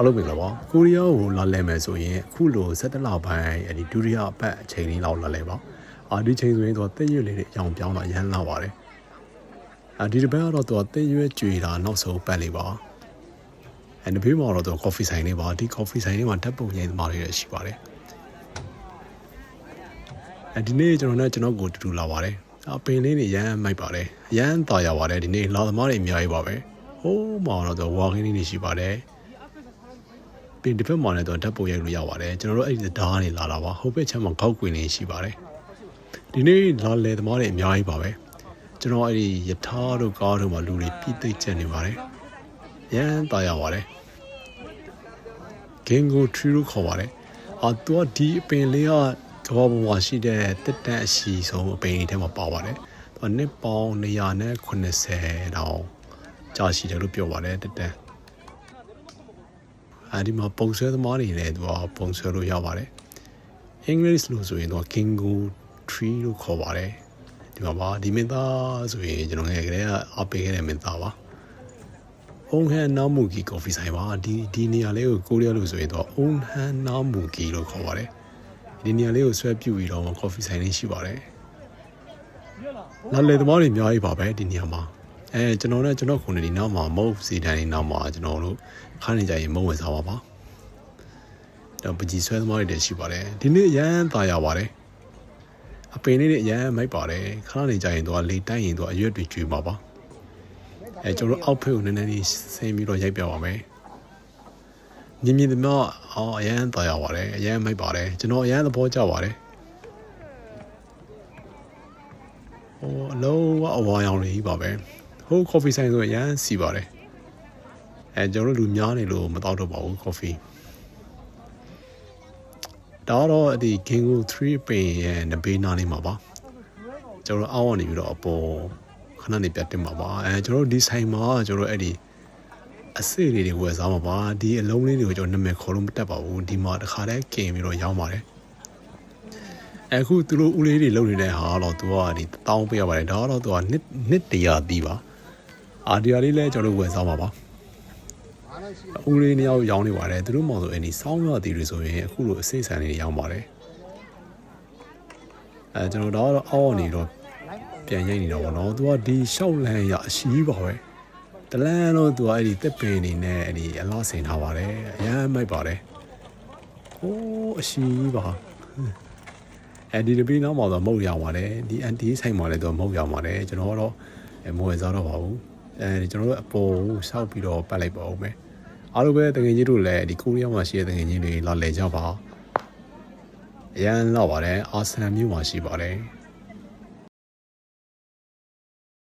အားလုံးမင်္ဂလာပါကိုရီးယားကိုလာလဲမယ်ဆိုရင်အခုလို17လပိုင်းအဲဒီဒုတိယအပတ်အချိန်လေးလောက်လာလဲပါအာဒီချိန်ဆိုရင်တော့တက်ရွက်လေးတွေအကြောင်ပြောင်းတော့ရမ်းလာပါတယ်အာဒီတစ်ပတ်ကတော့သူကတက်ရွက်ကြွေတာနောက်ဆုံးပတ်လေးပါအဲဒီဘေးမှာတော့သူကော်ဖီဆိုင်လေးပါဒီကော်ဖီဆိုင်လေးမှာဓာတ်ပုံရိုက်သမားတွေလည်းရှိပါတယ်အဲဒီနေ့ကျွန်တော်နဲ့ကျွန်တော်ကိုတူတူလာပါတယ်အပင်လေးတွေရမ်းမိုက်ပါတယ်ရမ်းတာရပါတယ်ဒီနေ့လာသမားတွေအများကြီးပါပဲဟိုးမှာတော့သူဝါခင်းလေးတွေရှိပါတယ် ပြင်ဒီဘက်မှာလည်းတော့ဓာတ်ပုံရိုက်လို့ရပါတယ်ကျွန်တော်တို့အဲ့ဒီဓာတ်ကနေလာတာပါဟိုဘက်ချမ်းမှာကောက်ကွင်းလေးရှိပါတယ်ဒီနေ့လာလေသမားတွေအများကြီးပါပဲကျွန်တော်အဲ့ဒီယထာတို့ကားတို့မှာလူတွေပြည့်သိကျနေပါတယ်ရမ်းတာရပါတယ်ဂင်ကိုထရီလို့ခေါ်ပါတယ်အာသူကဒီအပင်လေးကကဘာပေါ်မှာရှိတဲ့တက်တန့်အရှိဆုံးအပင်တွေထဲမှာပါပါတယ်သူကနှစ်ပေါင်း190တောင်ကြာရှိတယ်လို့ပြောပါတယ်တက်တန့် အဲဒီမှာပုံဆွဲသမားတွေလည်းသူကပုံဆွဲလို့ရပါတယ်အင်္ဂလိပ်လို့ဆိုရင်တော့ Kingo tree လို့ခေါ်ပါတယ်ဒီမှာပါဒီမင်းသားဆိုရင်ကျွန်တော်ငယ်ကလေးကအပေးခဲ့တဲ့မင်းသားပါအုံဟန်နာမူကီကော်ဖီဆိုင်ပါဒီဒီနေရာလေးကိုကိုရီးယားလို့ဆိုရင်တော့အုံဟန်နာမူကီလို့ခေါ်ပါတယ်ဒီနေရာလေးကိုဆွဲပြုတ်ပြီးတော့ကော်ဖီဆိုင်လေးရှိပါတယ်လာလေသမားတွေအများကြီးပါပဲဒီနေရာမှာ အဲကျွန်တော်နဲ့ကျွန်တော်ခုနေဒီနောက်မှာမဟုတ်စီတန်းဒီနောက်မှာကျွန်တော်တို့ခါနေကြရင်မဝင်စားပါပါတော့ပကြီးဆွဲသမားတွေလည်းရှိပါတယ်ဒီနေ့ရမ်းသာရပါတယ်အပင်လေးတွေရမ်းမိုက်ပါတယ်ခါနေကြရင်တော့လေတိုက်ရင်တော့အရွက်တွေကျွေပါပါအဲကျွန်တော်အောက်ဖက်ကိုနည်းနည်းလေးဆင်းပြီးတော့ရိုက်ပြပါမယ်မြင်မြင်သမားအော်အရန်တာရပါတယ်အရန်မိုက်ပါတယ်ကျွန်တော်အရန်သဘောကျပါတယ်ဟိုအလုံးဝအဝါရောင်တွေကြီးပါပဲ ဟိုကော်ဖီဆိုင်ဆိုအရန်စီပါတယ်အဲကျွန်တော်တို့လူများနေလို့မတောက်တော့ပါဘူး coffee ဒါတော့ဒီ Gingo 3ပင်ရဲ့နဘေးနားလေးမှာပါကျွန်တော်အောင်းနေပြီးတော့အပေါ်ခဏနေပြတ်တင်ပါပါအဲကျွန်တော်ဒီဆိုင်မှာကျွန်တော်အဲ့ဒီအစိလေးတွေဝယ်စားမှာပါဒီအလုံးလေးတွေကိုကျွန်တော်နာမည်ခေါ်လို့မတက်ပါဘူးဒီမှာတစ်ခါတည်းกินပြီးတော့ရောင်းပါတယ်အခုသူတို့ဦးလေးတွေလုပ်နေတဲ့ဟာတော့သူကဒီတောင်းပေးရပါတယ်ဒါတော့သူကနှစ်နှစ်တရာတီးပါ အာဒီယာလေးလည်းကျွန်တော်တို့ဝယ်စားမှာပါဦးလေးနှစ်ယောက်ရောင်းနေပါတယ်သူတို့မောင်ဆိုအဲ့ဒီစောင်းရသည်တွေဆိုရင်အခုလိုအစိမ့်ဆန်လေးရောင်းပါတယ်အဲကျွန်တော်တော့အောက်နေတော့ပြန်ရိုက်နေတာပေါ့နော်သူကဒီရှောက်လန်းရအရှိပါပဲတလန်းတော့သူကအဲ့ဒီတက်ပင်နေနဲ့အဲ့ဒီအလားဆင်ထားပါတယ်အရမ်းမိုက်ပါတယ်ဟိုးအရှိပါအဲ့ဒီတပီးနောက်မှာတော့မဟုတ်ရပါတယ်ဒီအန်တီဆိုင်မှာလည်းတော့မဟုတ်ရပါတယ်ကျွန်တော်ကတော့မဝယ်စားတော့ပါဘူး အဲဒီကျွန်တော်တို့အပေါ်ကိုစောက်ပြီးတော့ပတ်လိုက်ပါဦးမယ်အားလုံးပဲတကယ်ကြီးတို့လည်းဒီကိုရီးယားမှာရှိတဲ့တကယ်ကြီးတွေလာလည်ကြပါအရန်တော့ပါတယ်အာဆန်မြို့မှာရှိပါတယ်